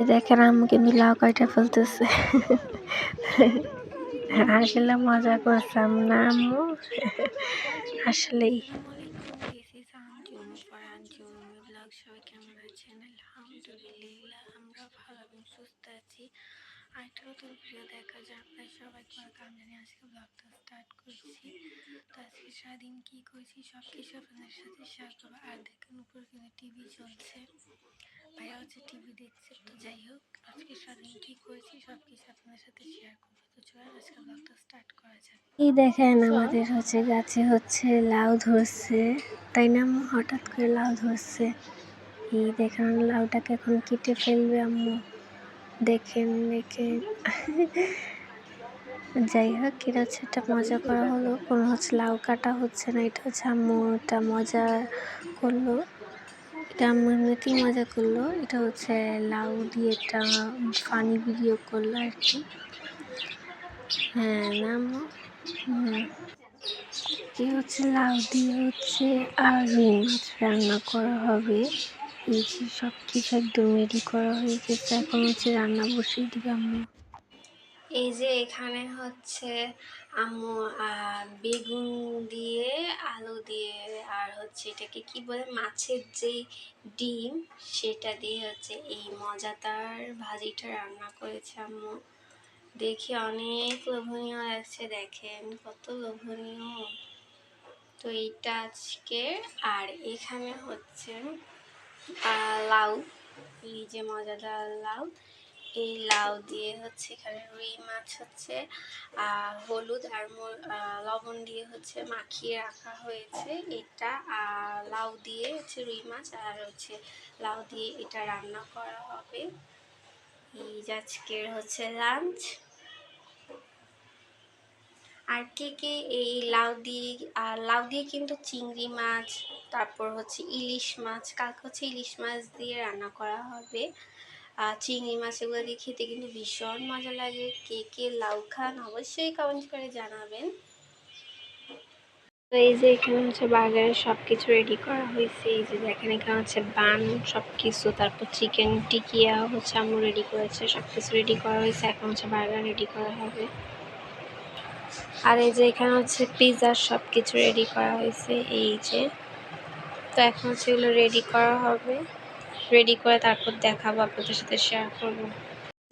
দেখেন আমাকে মিলাও কয়টা ফেলতেছে। আসলে মজা করতাম না আম্মু। আসলেই। সবাই কেমন আছেন? আলহামদুলিল্লাহ, আমরা ভালো এবং সুস্থ আছি। আরেকটা নতুন ভিডিও দেখা যায় আপনার সবাই করে কারণ জানি আজকে ব্লগটা স্টার্ট করছি। তো আজকে সারাদিন কি করছি সব কিছু আপনাদের সাথে শেয়ার করব। আর দেখেন উপর কিন্তু টিভি চলছে। ভাইয়া হচ্ছে টিভি দেখছে। তো যাই হোক, আজকে সারাদিন কি করেছি সব কিছু আপনাদের সাথে শেয়ার করব। তো চলেন আজকে ব্লগটা স্টার্ট করা যাক। এই দেখেন আমাদের হচ্ছে গাছে হচ্ছে লাউ ধরছে। তাই না? হঠাৎ করে লাউ ধরছে। এই দেখেন লাউটাকে এখন কেটে ফেলবে আম্মু। দেখেন দেখে। যাই হোক এটা হচ্ছে একটা মজা করা হলো। কোনো হচ্ছে লাউ কাটা হচ্ছে না, এটা হচ্ছে আম্মু একটা মজা করল। এটা আম্মু এমনিতেই মজা করল। এটা হচ্ছে লাউ দিয়ে একটা ফানি ভিডিও করল আর কি। হ্যাঁ না আম্মু? হুম এ হচ্ছে লাউ দিয়ে হচ্ছে আর মাছ রান্না করা হবে। যে সব কিছু একদম রেডি করা হয়ে গেছে। এখন হচ্ছে রান্না বসিয়ে দিবে আম্মু। এই যে এখানে হচ্ছে আম্মু বেগুন দিয়ে আলু দিয়ে, আর হচ্ছে এটাকে কি বলে, মাছের যে ডিম, সেটা দিয়ে হচ্ছে এই মজাদার ভাজিটা রান্না করেছে আম্মু। দেখি অনেক লোভনীয় লাগছে, দেখেন কত লোভনীয়। তো এইটা আজকে আর এখানে হচ্ছে লাউ, এই যে মজাদার লাউ, এই লাউ দিয়ে হচ্ছে এখানে রুই মাছ হচ্ছে হলুদ আর লবণ দিয়ে হচ্ছে মাখিয়ে রাখা হয়েছে এটা লাউ দিয়ে হচ্ছে রুই মাছ, আর হচ্ছে লাউ দিয়ে এটা রান্না করা হবে। এই আজকের হচ্ছে লাঞ্চ। আর কে কে এই লাউ দিয়ে লাউ দিয়ে কিন্তু চিংড়ি মাছ, তারপর হচ্ছে ইলিশ মাছ, কালকে হচ্ছে ইলিশ মাছ দিয়ে রান্না করা হবে। চিংড়ি মাছ এগুলো দিয়ে খেতে কিন্তু ভীষণ মজা লাগে। কে কে লাউ খান অবশ্যই কমেন্ট করে জানাবেন। তো এই যে এখানে হচ্ছে বার্গারের সব কিছু রেডি করা হয়েছে। এই যে দেখেন, এখানে হচ্ছে বান সব কিছু তারপর চিকেন টিকিয়া হচ্ছে আম্মু রেডি করেছে সব কিছু রেডি করা হয়েছে। এখন হচ্ছে বার্গার রেডি করা হবে। আর এই যে এখানে হচ্ছে পিৎজার সব কিছু রেডি করা হয়েছে, এই যে। তো এখন হচ্ছে এগুলো রেডি করা হবে। রেডি করে তারপর দেখাবো, আপনাদের সাথে শেয়ার করব।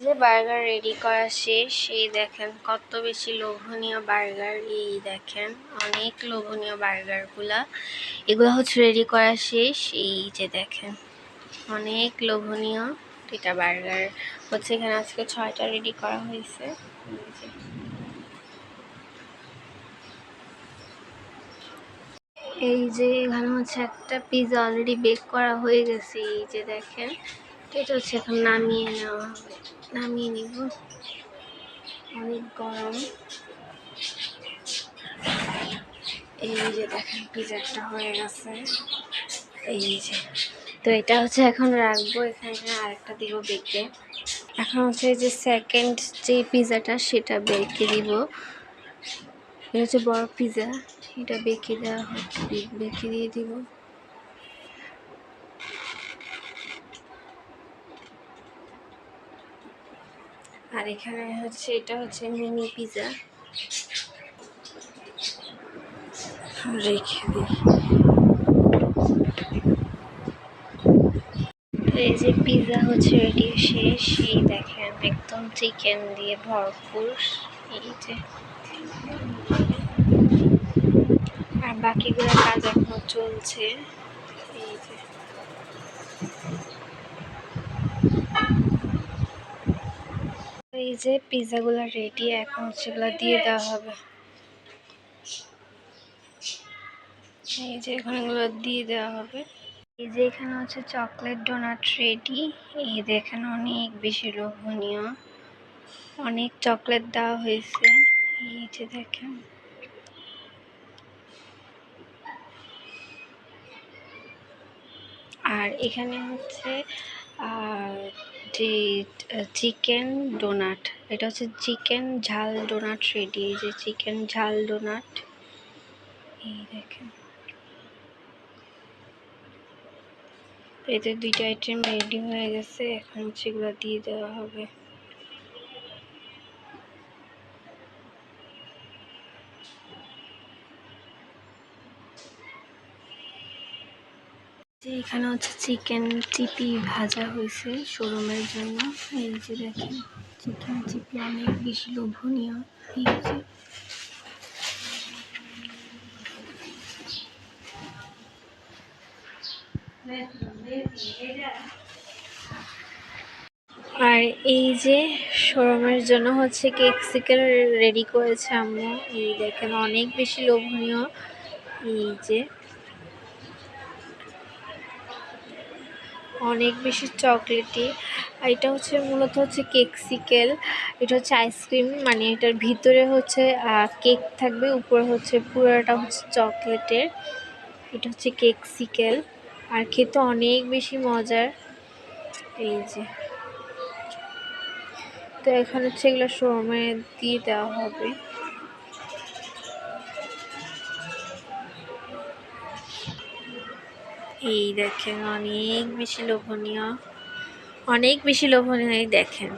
যে বার্গার রেডি করা শেষ, এই দেখেন কত বেশি লোভনীয় বার্গার এই দেখেন অনেক লোভনীয় বার্গারগুলা এগুলো হচ্ছে রেডি করা শেষ, এই যে দেখেন অনেক লোভনীয় এটা বার্গার হচ্ছে এখানে আজকে ছয়টা রেডি করা হয়েছে। এই যে এখানে হচ্ছে একটা পিৎজা অলরেডি বেক করা হয়ে গেছে, এই যে দেখেন। এটা হচ্ছে এখন নামিয়ে নেওয়া হবে। নামিয়ে নিব। অনেক গরম। এই যে দেখেন পিজাটা হয়ে গেছে। এই যে। তো এটা হচ্ছে এখন রাখব, এখানে আরেকটা দিব বেকে এখন হচ্ছে যে সেকেন্ড যে পিৎজাটা সেটা বেঁকে দিব। এটা হচ্ছে বড় পিৎজা এটা বেঁকে দেওয়া হচ্ছে বেঁকে দিয়ে দিব। আর এখানে হচ্ছে, এটা হচ্ছে মিনি পিৎজা রেখে দিই। এই যে পিৎজা হচ্ছে রেডি শেষ। এই দেখেন, একদম চিকেন দিয়ে ভরপুর। এই যে। আর বাকিগুলো কাজ এখনও চলছে। এই যে। এই যে রেডি এখন সেগুলো দিয়ে দেওয়া হবে। এই যে এখন এগুলো দিয়ে দেওয়া হবে। এই যে এখানে হচ্ছে চকলেট ডোনাট রেডি এই দেখেন অনেক বেশি লোভনীয়। অনেক চকলেট দেওয়া হয়েছে। এই যে দেখেন। আর এখানে হচ্ছে যে চিকেন ডোনাট, এটা হচ্ছে চিকেন ঝাল ডোনাট রেডি, এই যে চিকেন ঝাল ডোনাট। এই দেখেন। এতে দুইটা আইটেম রেডি হয়ে গেছে, এখন সেগুলো দিয়ে দেওয়া হবে। যে এখানে হচ্ছে চিকেন চিপি ভাজা হয়েছে শোরুমের জন্য। এই যে দেখেন, চিকেন চিপি অনেক বেশি লোভনীয়। এই আর এই যে শোরুমের জন্য হচ্ছে কেক সিকেল রেডি করেছে আম্মু। এই দেখেন, অনেক বেশি লোভনীয়। এই যে। অনেক বেশি চকলেটি। আর এটা হচ্ছে মূলত হচ্ছে কেক সিকেল এটা হচ্ছে আইসক্রিম মানে এটার ভিতরে হচ্ছে কেক থাকবে, উপরে হচ্ছে পুরোটা হচ্ছে চকলেটের। এটা হচ্ছে কেক সিকেল আর খেতে অনেক বেশি মজার। এই যে। তো এখন হচ্ছে এগুলো শোরুমে দিয়ে দেওয়া হবে। এই দেখেন অনেক বেশি লোভনীয়। অনেক বেশি লোভনীয় এই দেখেন।